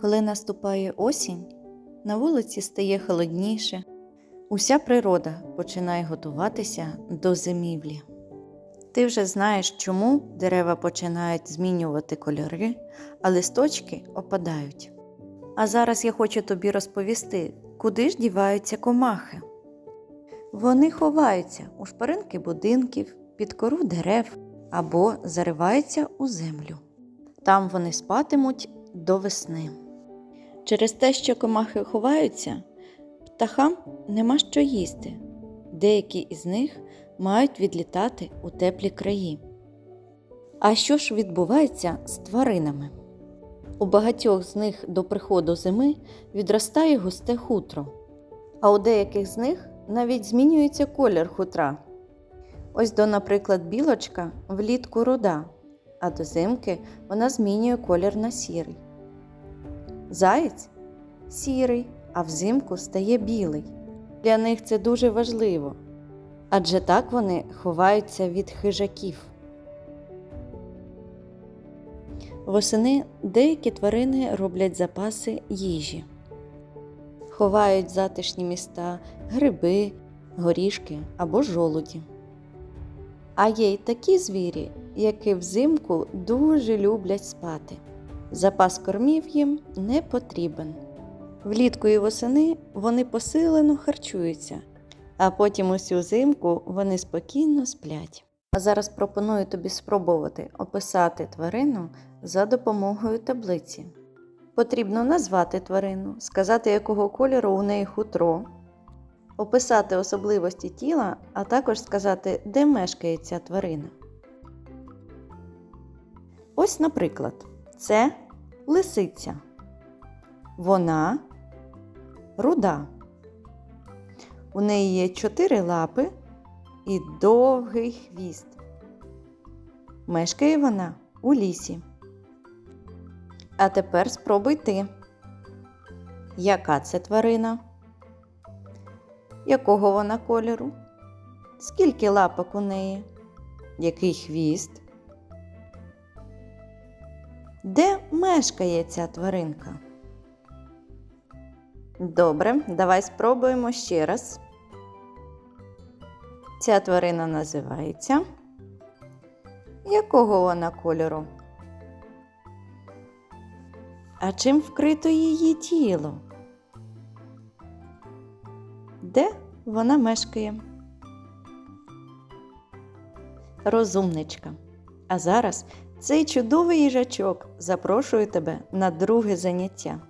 Коли наступає осінь, на вулиці стає холодніше, уся природа починає готуватися до зимівлі. Ти вже знаєш, чому дерева починають змінювати кольори, а листочки опадають. А зараз я хочу тобі розповісти, куди ж діваються комахи. Вони ховаються у шпаринки будинків, під кору дерев або зариваються у землю. Там вони спатимуть до весни. Через те, що комахи ховаються, птахам нема що їсти. Деякі із них мають відлітати у теплі краї. А що ж відбувається з тваринами? У багатьох з них до приходу зими відростає густе хутро, а у деяких з них навіть змінюється колір хутра. Ось до, наприклад, білочка влітку руда, а до зимки вона змінює колір на сірий. Заєць сірий, а взимку стає білий. Для них це дуже важливо, адже так вони ховаються від хижаків. Восени деякі тварини роблять запаси їжі, ховають затишні міста гриби, горішки або жолуді. А є й такі звірі, які взимку дуже люблять спати. Запас кормів їм не потрібен. Влітку і восени вони посилено харчуються, а потім усю зимку вони спокійно сплять. А зараз пропоную тобі спробувати описати тварину за допомогою таблиці. Потрібно назвати тварину, сказати, якого кольору у неї хутро, описати особливості тіла, а також сказати, де мешкає ця тварина. Ось, наприклад, це лисиця. Вона руда. У неї є чотири лапи і довгий хвіст. Мешкає вона у лісі. А тепер спробуй ти. Яка це тварина? Якого вона кольору? Скільки лапок у неї? Який хвіст? Де мешкає ця тваринка? Добре, давай спробуємо ще раз. Ця тварина називається. Якого вона кольору? А чим вкрито її тіло? Де вона мешкає? Розумничка. А зараз цей чудовий їжачок запрошує тебе на друге заняття.